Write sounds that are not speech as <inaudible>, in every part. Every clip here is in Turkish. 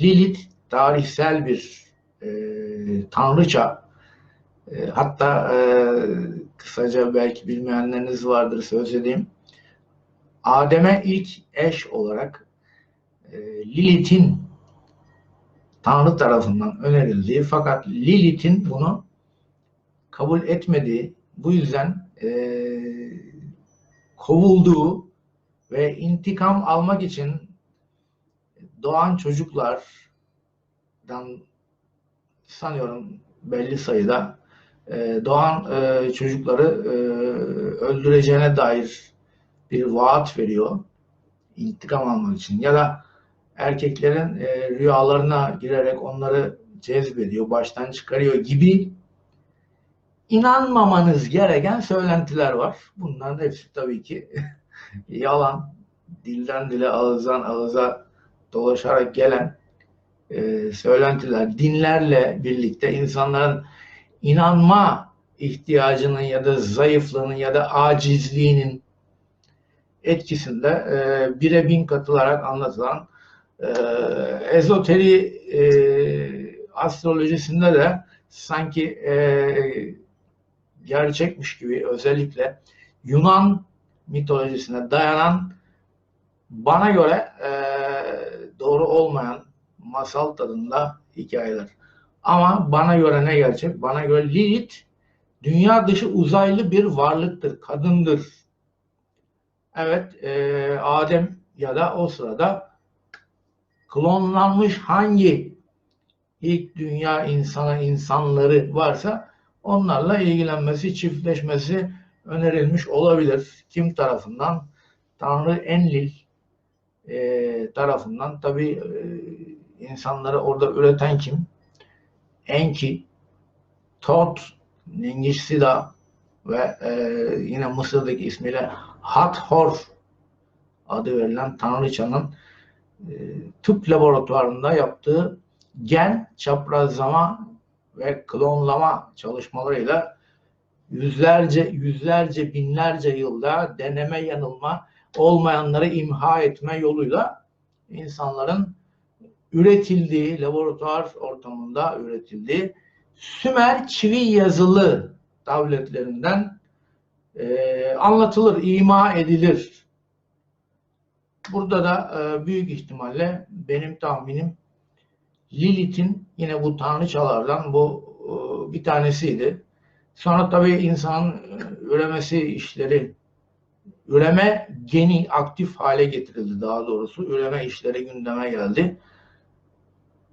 Lilith tarihsel bir e, tanrıça. E, hatta e, kısaca belki bilmeyenleriniz vardır söz edeyim. Adem'e ilk eş olarak e, Lilith'in Tanrı tarafından önerildiği fakat Lilith'in bunu kabul etmediği bu yüzden e, kovulduğu ve intikam almak için doğan çocuklardan sanıyorum belli sayıda e, doğan e, çocukları e, öldüreceğine dair bir vaat veriyor intikam almak için ya da erkeklerin rüyalarına girerek onları cezbediyor, baştan çıkarıyor gibi inanmamanız gereken söylentiler var. Bunların hepsi tabii ki <laughs> yalan, dilden dile, ağızdan ağıza dolaşarak gelen e, söylentiler, dinlerle birlikte insanların inanma ihtiyacının ya da zayıflığının ya da acizliğinin etkisinde e, bire bin katılarak anlatılan e, ezoteri e, astrolojisinde de sanki e, gerçekmiş gibi özellikle Yunan mitolojisine dayanan bana göre e, doğru olmayan masal tadında hikayeler. Ama bana göre ne gerçek? Bana göre Lilith dünya dışı uzaylı bir varlıktır, kadındır. Evet, e, Adem ya da o sırada klonlanmış hangi ilk dünya insana insanları varsa onlarla ilgilenmesi, çiftleşmesi önerilmiş olabilir. Kim tarafından? Tanrı Enlil e, tarafından. Tabi e, insanları orada üreten kim? Enki, Tot, Ningisida ve e, yine Mısır'daki ismiyle Hathor adı verilen tanrıçanın e, tıp laboratuvarında yaptığı gen çaprazlama ve klonlama çalışmalarıyla yüzlerce, yüzlerce, binlerce yılda deneme yanılma olmayanları imha etme yoluyla insanların üretildiği, laboratuvar ortamında üretildiği Sümer çivi yazılı tabletlerinden e, anlatılır, ima edilir. Burada da e, büyük ihtimalle benim tahminim Lilith'in yine bu tanrıçalardan bu e, bir tanesiydi. Sonra tabii insanın e, üremesi işleri, üreme geni aktif hale getirildi daha doğrusu. Üreme işleri gündeme geldi.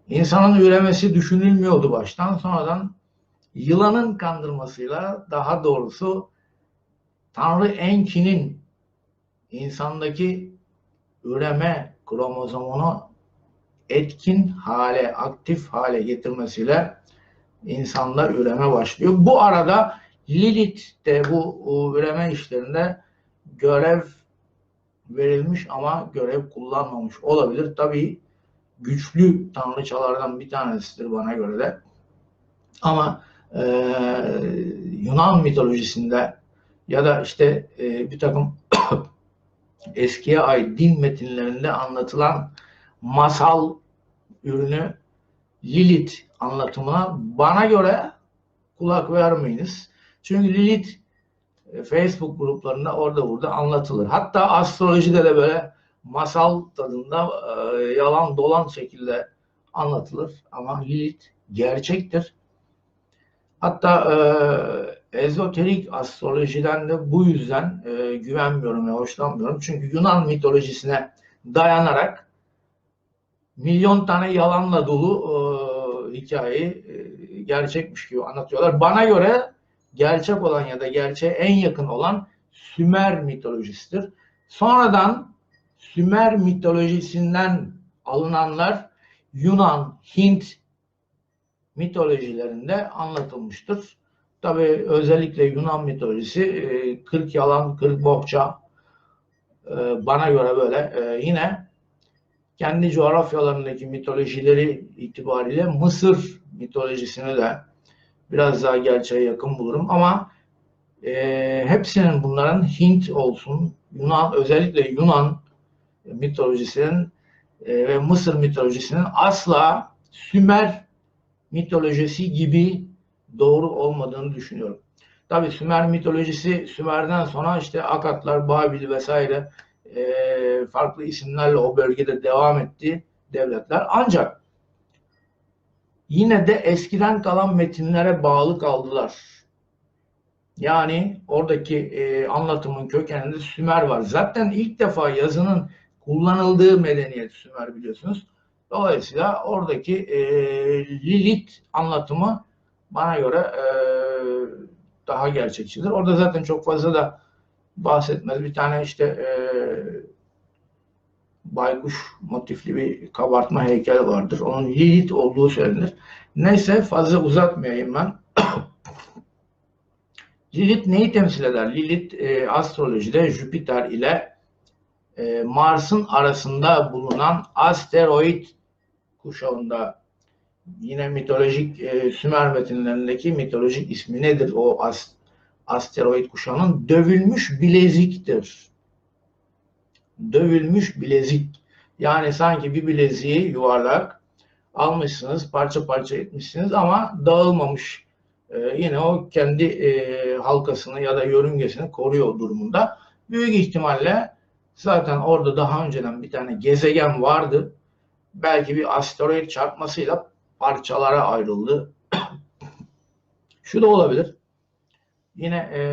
İnsanın üremesi düşünülmüyordu baştan. Sonradan yılanın kandırmasıyla daha doğrusu Tanrı Enki'nin insandaki üreme kromozomunu etkin hale, aktif hale getirmesiyle insanda üreme başlıyor. Bu arada Lilith de bu üreme işlerinde görev verilmiş ama görev kullanmamış olabilir. Tabii güçlü tanrıçalardan bir tanesidir bana göre de. Ama e, Yunan mitolojisinde ya da işte e, bir takım <coughs> eskiye ait din metinlerinde anlatılan masal ürünü Lilith anlatımına bana göre kulak vermeyiniz. Çünkü Lilith Facebook gruplarında orada burada anlatılır. Hatta astrolojide de böyle masal tadında e, yalan dolan şekilde anlatılır. Ama Lilith gerçektir. Hatta e, ezoterik astrolojiden de bu yüzden e, güvenmiyorum ve hoşlanmıyorum. Çünkü Yunan mitolojisine dayanarak milyon tane yalanla dolu e, hikayeyi e, gerçekmiş gibi anlatıyorlar. Bana göre gerçek olan ya da gerçeğe en yakın olan Sümer mitolojisidir. Sonradan Sümer mitolojisinden alınanlar Yunan, Hint mitolojilerinde anlatılmıştır. Tabi özellikle Yunan mitolojisi 40 e, yalan, 40 bohça e, bana göre böyle e, yine kendi coğrafyalarındaki mitolojileri itibariyle Mısır mitolojisini de biraz daha gerçeğe yakın bulurum ama hepsinin bunların Hint olsun, Yunan özellikle Yunan mitolojisinin e, ve Mısır mitolojisinin asla Sümer mitolojisi gibi doğru olmadığını düşünüyorum. Tabi Sümer mitolojisi Sümer'den sonra işte Akatlar, Babil vesaire e, farklı isimlerle o bölgede devam etti devletler. Ancak yine de eskiden kalan metinlere bağlı kaldılar. Yani oradaki e, anlatımın kökeninde Sümer var. Zaten ilk defa yazının kullanıldığı medeniyet Sümer biliyorsunuz. Dolayısıyla oradaki e, Lilith anlatımı bana göre e, daha gerçekçidir. Orada zaten çok fazla da bahsetmez. Bir tane işte e, baykuş motifli bir kabartma heykel vardır. Onun Lilith olduğu söylenir. Neyse fazla uzatmayayım ben. <coughs> Lilith neyi temsil eder? Lilith e, astrolojide Jüpiter ile e, Mars'ın arasında bulunan asteroid kuşağında yine mitolojik e, Sümer metinlerindeki mitolojik ismi nedir o as, asteroid kuşağının? Dövülmüş bileziktir. Dövülmüş bilezik. Yani sanki bir bileziği yuvarlak almışsınız, parça parça etmişsiniz ama dağılmamış. E, yine o kendi e, halkasını ya da yörüngesini koruyor durumunda. Büyük ihtimalle zaten orada daha önceden bir tane gezegen vardı. Belki bir asteroid çarpmasıyla parçalara ayrıldı. <coughs> Şu da olabilir. Yine e,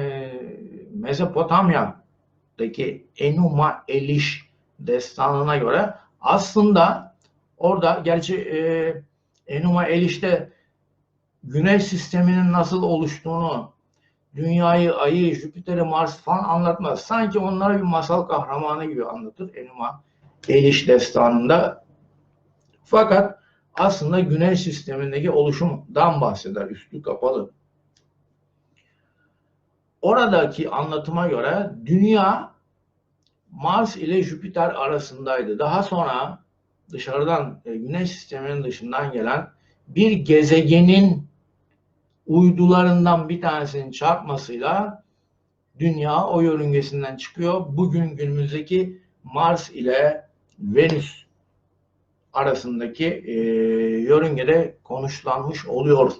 Mezopotamya'daki Enuma Elish destanına göre aslında orada gerçi e, Enuma Elish'te güneş sisteminin nasıl oluştuğunu, dünyayı, ayı, Jüpiter'i, Mars falan anlatmaz. Sanki onlara bir masal kahramanı gibi anlatır Enuma Elish destanında. Fakat aslında güneş sistemindeki oluşumdan bahseder. Üstü kapalı. Oradaki anlatıma göre dünya Mars ile Jüpiter arasındaydı. Daha sonra dışarıdan e, güneş sisteminin dışından gelen bir gezegenin uydularından bir tanesinin çarpmasıyla dünya o yörüngesinden çıkıyor. Bugün günümüzdeki Mars ile Venüs arasındaki e, yörüngede konuşlanmış oluyor.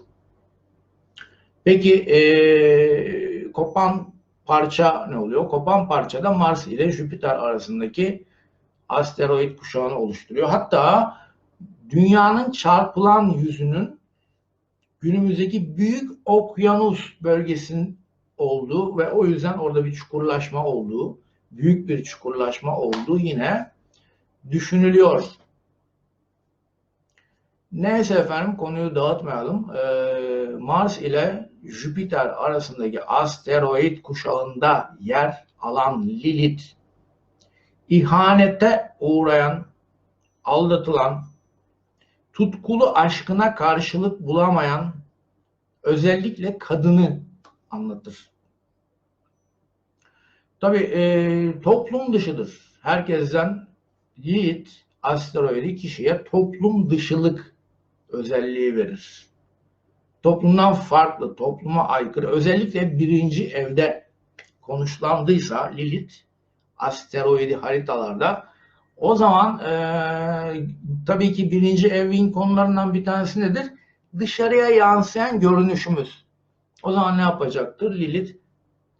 Peki e, kopan parça ne oluyor? Kopan parça da Mars ile Jüpiter arasındaki asteroid kuşağını oluşturuyor. Hatta dünyanın çarpılan yüzünün günümüzdeki büyük okyanus bölgesinin olduğu ve o yüzden orada bir çukurlaşma olduğu, büyük bir çukurlaşma olduğu yine düşünülüyor. Neyse efendim konuyu dağıtmayalım. Ee, Mars ile Jüpiter arasındaki asteroid kuşağında yer alan Lilith, ihanete uğrayan, aldatılan, tutkulu aşkına karşılık bulamayan özellikle kadını anlatır. Tabi e, toplum dışıdır. Herkesten Lilith asteroidi kişiye toplum dışılık özelliği verir. Toplumdan farklı, topluma aykırı, özellikle birinci evde konuşlandıysa Lilith asteroidi haritalarda o zaman e, tabii ki birinci evin konularından bir tanesi nedir? Dışarıya yansıyan görünüşümüz. O zaman ne yapacaktır? Lilith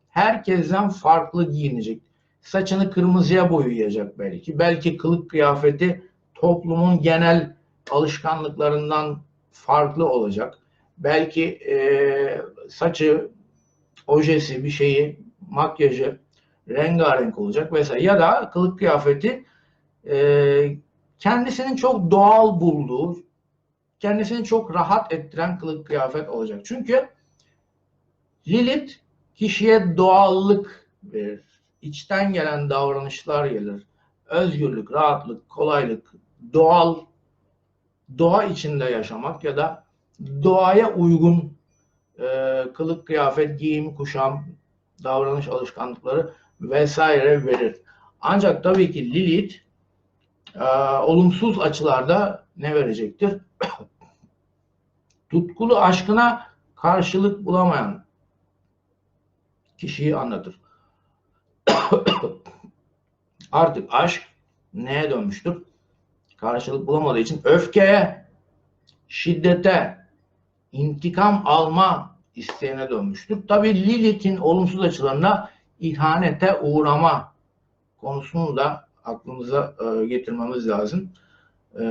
herkesten farklı giyinecek. Saçını kırmızıya boyayacak belki. Belki kılık kıyafeti toplumun genel alışkanlıklarından farklı olacak. Belki e, saçı, ojesi, bir şeyi, makyajı rengarenk olacak vesaire. Ya da kılık kıyafeti e, kendisinin çok doğal bulduğu, kendisini çok rahat ettiren kılık kıyafet olacak. Çünkü Lilith kişiye doğallık verir. İçten gelen davranışlar gelir. Özgürlük, rahatlık, kolaylık, doğal doğa içinde yaşamak ya da doğaya uygun e, kılık, kıyafet, giyim, kuşam, davranış alışkanlıkları vesaire verir. Ancak tabii ki Lilith e, olumsuz açılarda ne verecektir? <coughs> Tutkulu aşkına karşılık bulamayan kişiyi anlatır. <coughs> Artık aşk neye dönmüştür? Karşılık bulamadığı için öfkeye, şiddete, intikam alma isteğine dönmüştür. Tabi Lilith'in olumsuz açılarında ihanete uğrama konusunu da aklımıza e, getirmemiz lazım. E,